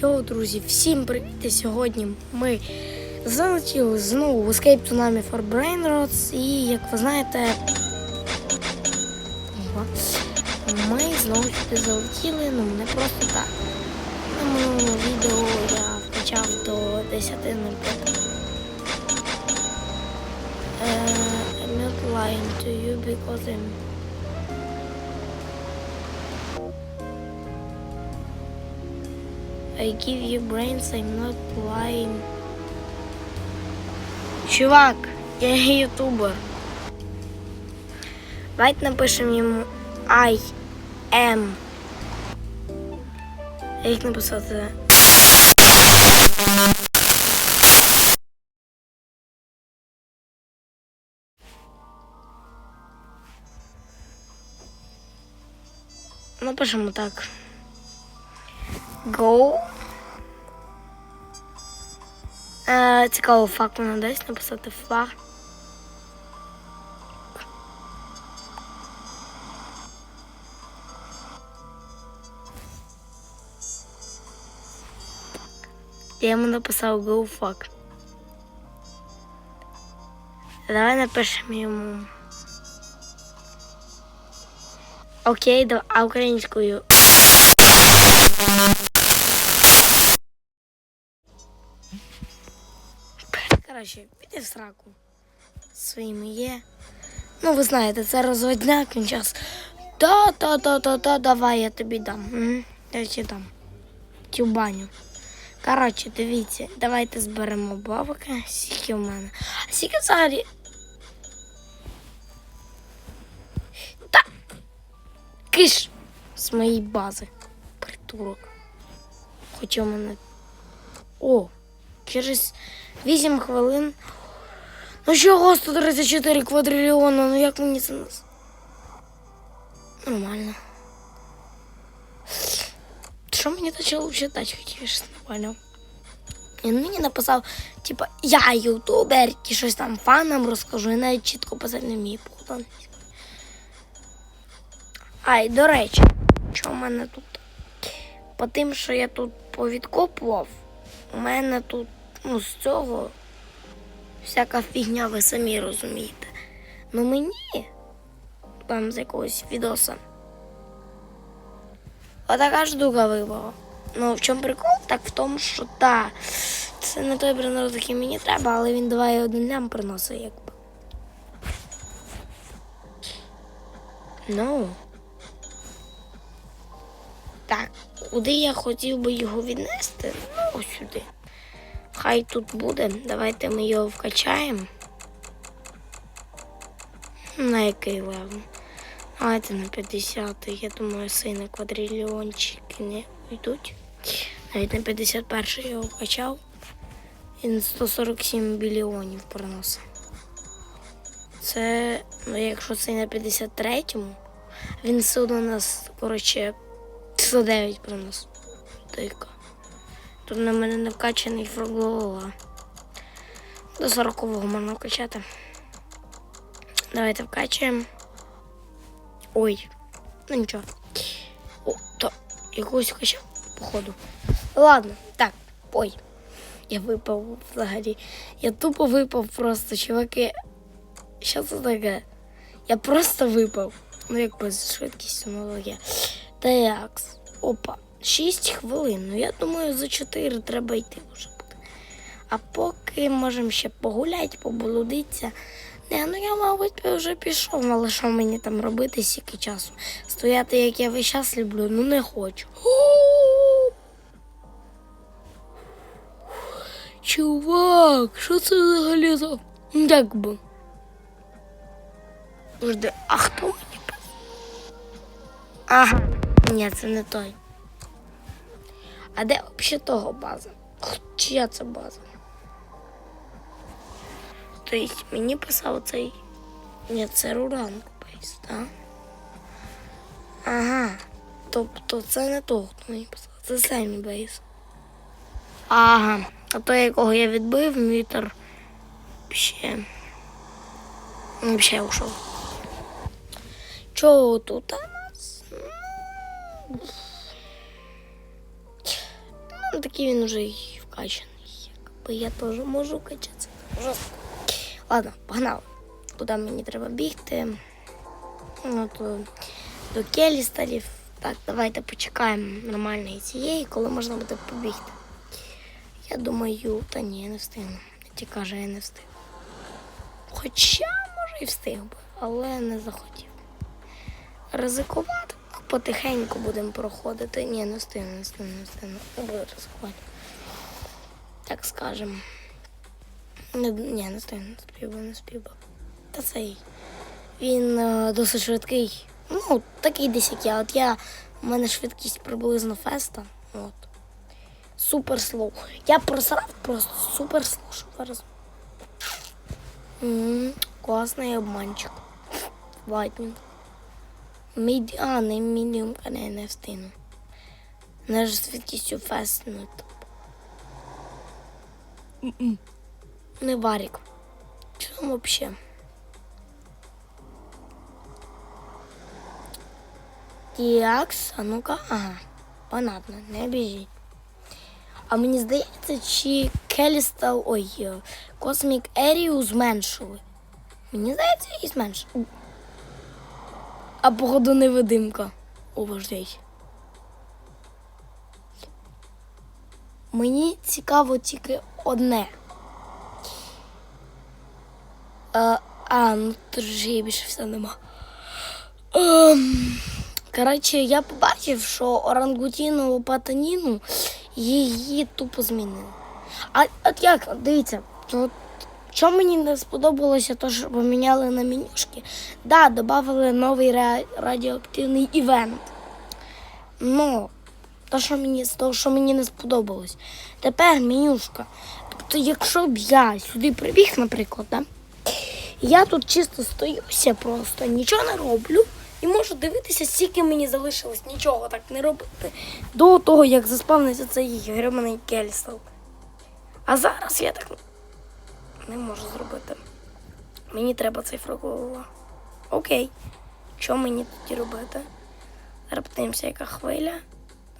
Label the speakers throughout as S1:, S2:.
S1: Йоу, друзі, всім привіт! Сьогодні ми залетіли знову в Escape Tsunami for Brain Brainrots і, як ви знаєте, ми знову сюди залетіли, ну не просто так. На минулому відео я вкачав до 10.05. Uh, I'm not lying to you because I'm I give you brains, I'm not lying. Чувак, я ютубер. Давайте напишемо йому I am. Як написати? Напишемо так. Go. Е, цікаво, факт вона десь написати фа. Я йому написав go fuck. Давай напишемо йому. Окей, да, а українською. Коротше, піди в сраку. Своїми є. Ну, ви знаєте, це розводняк, він час. Да, да, да, да, да, давай, я тобі дам. Я тобі дам. Цю баню. Коротше, дивіться, давайте зберемо бабки. Скільки у мене. А скільки взагалі. Та. Киш з моєї бази. Притурок. Хоча у мене. О, через 8 хвилин. Ну чого 134 квадрильйона? Ну як мені це нас? Нормально. Що мені почало читати, хотів, я. Він мені написав, типа, я ютубер, і щось там фанам розкажу, і навіть чітко писати не вмію по Ай, до речі, що в мене тут? По тим, що я тут повідкопував, у мене тут, ну, з цього всяка фігня, ви самі розумієте. Ну мені там з якогось відоса. Отака штука випала. Ну, в чому прикол? Так в тому, що та, це не той бренер, який мені треба, але він 2,1 лям приносить, якби. Ну. Так, куди я хотів би його віднести? Ну, сюди. Хай тут буде. Давайте ми його вкачаємо. На який левел? Давайте на 50. Я думаю, сини квадрильйончики не йдуть. Навіть на 51 я його вкачав. Він 147 біліонів приносить. Це, ну якщо це на 53-му, він все одно нас, коротше, 109 приносить. Тика. Тут на мене не вкачаний фруглова. До 40-го можна вкачати. Давайте вкачуємо. Ой, ну нічого. О, то якогось вкачав, походу. Ладно, так, ой. Я випав взагалі. Я тупо випав просто, чуваки. Що це таке? Я просто випав. Ну, якби з швидкістю аналогія. Так, опа. 6 хвилин. Ну я думаю, за 4 треба йти вже буде. А поки можемо ще погуляти, поблудитися. Не, ну я, мабуть, вже пішов, але що мені там робити стільки часу? Стояти, як я весь час люблю, ну не хочу. Чувак, що це взагалі за. Як би? Жди, а хто мені? Ага, ні, це не той. А де взагалі того база? Чия це база? Тобто мені писав цей. Ні, це Руранг Бейс, так? Ага. Тобто це не того, хто мені писав. Це Семі Бейс. Ага. А той, якого я відбив, вітер ще. Ще ушов. Чого тут у нас? Ну, такий він уже й вкачаний. Якби я теж можу качатися. Жорстко. Ладно, погнали. Куди мені треба бігти? Ну, то до келісталів. Так, давайте почекаємо нормальної цієї, коли можна буде побігти. Я думаю, та ні, я не встигну. Ті каже, я не встиг. Хоча, може, і встиг би, але не захотів. Ризикувати, потихеньку будемо проходити. Ні, не встигну, не встигну, не встигну. Не буду ризикувати. Так скажемо. Не, ні, не встигну, не спів би, не спів. Та цей. Він е, досить швидкий. Ну, такий десь як я. От я. У мене швидкість приблизно феста. От. Супер слоу. Я просрав просто супер слоу. Що зараз? Класний обманчик. Лайтнінг. Мід... А, не мідіум, а не, не встигну. Не ж ну тобто. Не варік. Що там взагалі? Тіакс, а ну-ка, ага, понятно, не біжіть. А мені здається, чи Келістал, ой, е, Космік Ерію зменшили. Мені здається, її зменшили. А походу невидимка. Уваждей. Мені цікаво тільки одне. Е, а, ну тут же більше все нема. Ем, коротше, я побачив, що орангутіну патаніну її тупо змінили. А от як, дивіться, от, що мені не сподобалося, то що поміняли на менюшки. Да, додали новий ра- радіоактивний івент. Ну, то, що мені, то, що мені не сподобалось. Тепер менюшка. Тобто, якщо б я сюди прибіг, наприклад, да, я тут чисто стоюся просто, нічого не роблю. І можу дивитися, скільки мені залишилось нічого так не робити до того, як заспавниться цей гриманий кельсел. А зараз я так не можу зробити. Мені треба цифрова. Окей. Що мені тоді робити? Зараз яка хвиля.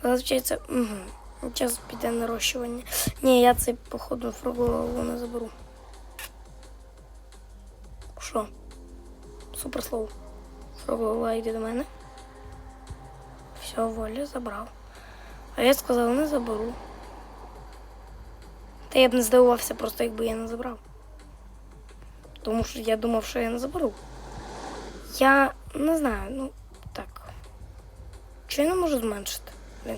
S1: Зазвичай це. Угу. Час піде нарощування. Ні, я цей, походу, фругову не заберу. Що? Супер слово. Фругова йде до мене. Все, воля забрав. А я сказав, не заберу. Та я б не здивувався просто, якби я не забрав. Тому що я думав, що я не заберу. Я не знаю, ну так. Чи я не можу зменшити? Блін.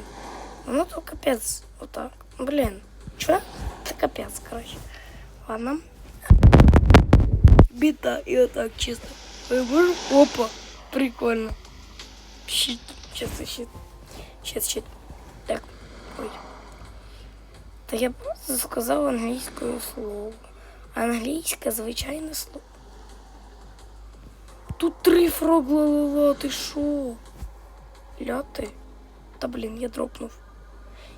S1: Воно то капець. Отак. Блін. Чо? Це капець, коротше. Ладно. Біта і отак чисто. Ой, боже, опа. Прикольно. Щит. Сейчас, щит. Сейчас, щит. Так. Ой. Та я просто сказав англійською слово. Англійське звичайне слово. Тут три фроглолила, ти шо? Ляти? Та блін, я дропнув.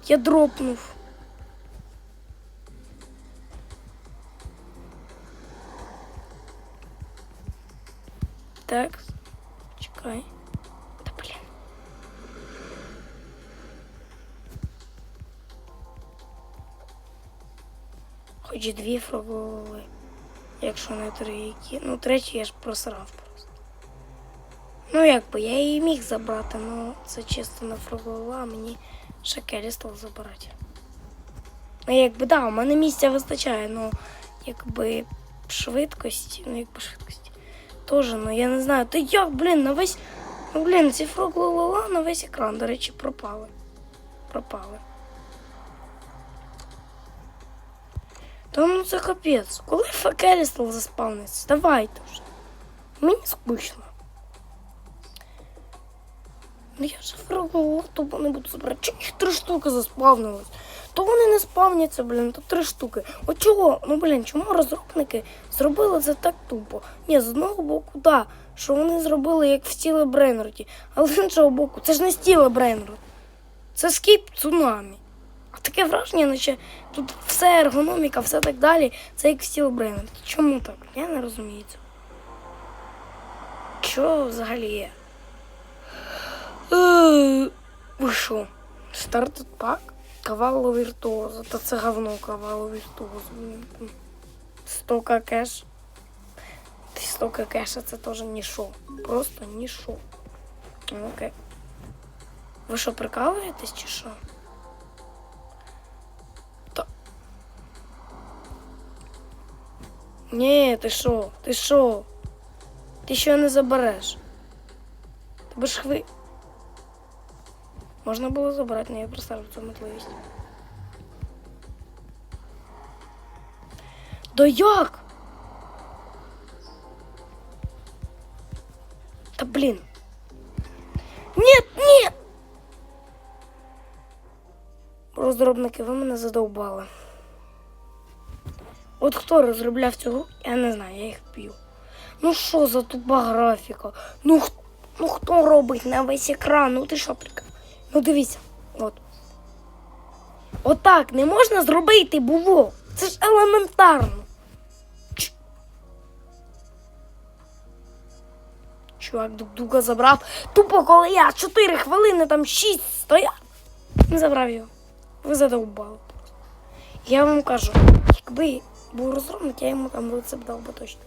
S1: Я дропнув. Так. Чекай. Хоч і дві фрогови. Якщо не три які. Ну, третю я ж просрав просто. Ну, якби я її міг забрати, але це чисто на фрогову, а мені ще Келістал забирати. Ну, якби, да, у мене місця вистачає, ну, якби швидкості, ну, якби швидкості. Тоже, ну я не знаю. Та як, блін, на весь. Ну, блін, ці фроглолала на весь екран, до речі, пропали. Пропали. Та ну це капець. Коли Факелістал заспавниться? Давайте вже. Мені скучно. Ну я ж фроглолала, то не буду забирати. Чому їх три штуки заспавнилось? То вони не спавняться, блін, то три штуки. От чого? Ну блін, чому розробники зробили це так тупо? Ні, з одного боку, да, що вони зробили як в стіле Брейнроді, але з іншого боку, це ж не стіле Брейнрод. Це скіп цунамі. Таке враження, наче тут все ергономіка, все так далі, це як в стіле Чому так? Я не розумію цього. Що взагалі є? Е, Ви що? Стартед пак? Кавало віртуозу. Та це говно кавало віртуозу. 100 кеш. 100 кеша це теж нішо. Просто нішо. Ну, Окей. Ви що, прикалуєтесь чи що? Ні, ти що? Ти що? Ти що не забереш? Тебе ж хви. Можна було забрати, але я проставив цю можливість. Да як? Та блін. Нет, нет! Розробники, ви мене задовбали. От хто розробляв цю гру, я не знаю, я їх п'ю. Ну що за тупа графіка? Ну, ну хто робить на весь екран? Ну ти що прикав? Ну дивіться, от. Отак не можна зробити було. Це ж елементарно. Ч- Чувак дуга забрав. Тупо коли я 4 хвилини там 6 стояв. Не забрав його. Ви задовбали. Я вам кажу, якби був розробник, я йому там рецепт дав би точно.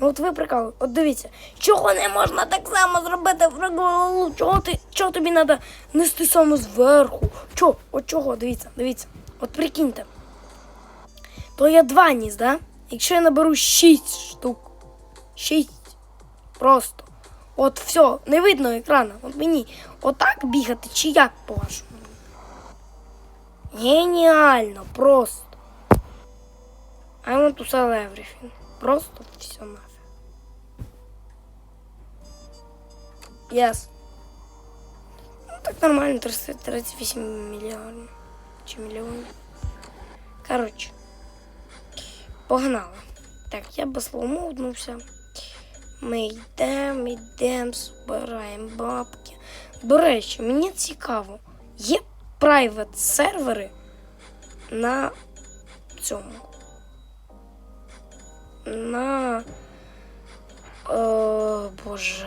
S1: Ну от ви прикали, от дивіться, чого не можна так само зробити в реглу? Чого ти чого тобі треба нести саме зверху? Чого? От чого? Дивіться, дивіться. От прикиньте. То я два ніс, да? Якщо я наберу шість штук. Шість. Просто. От все, не видно екрана. От мені отак бігати чи як по-вашому? Геніально, просто. I want to sell everything. Просто все нафиг. Yes. Ну так нормально, 338 мільйонів. Чи мільйонів. Коротше. Погнали. Так, я би сломовнувся. Ми йдемо, йдемо, збираємо бабки. До речі, мені цікаво, є private сервери на цьому. На. О, боже.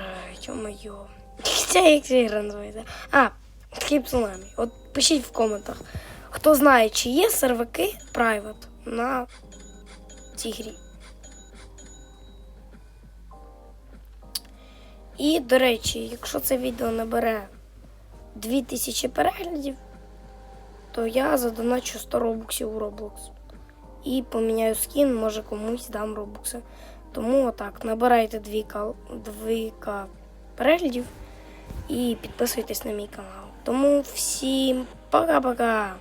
S1: Ця як ця ігра називається? А, Escape Tsunami. От пишіть в коментах, хто знає, чи є серваки private на цій грі. І, до речі, якщо це відео набере 2000 переглядів, то я задоначу 100 робоксів у Roblox. І поміняю скін, може комусь дам робокси. Тому отак, набирайте 2К, 2К переглядів і підписуйтесь на мій канал. Тому всім пока-пока!